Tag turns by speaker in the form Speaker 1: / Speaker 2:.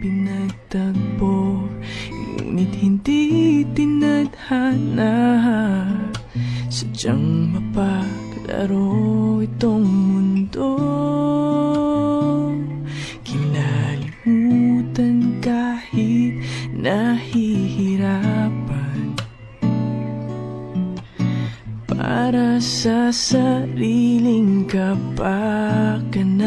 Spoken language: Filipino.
Speaker 1: pinagtagpo Ngunit hindi tinadhana. Sadyang mapaglaro itong mundo. Kinalimutan kahit nahihirapan. Para sa sariling kapakanan.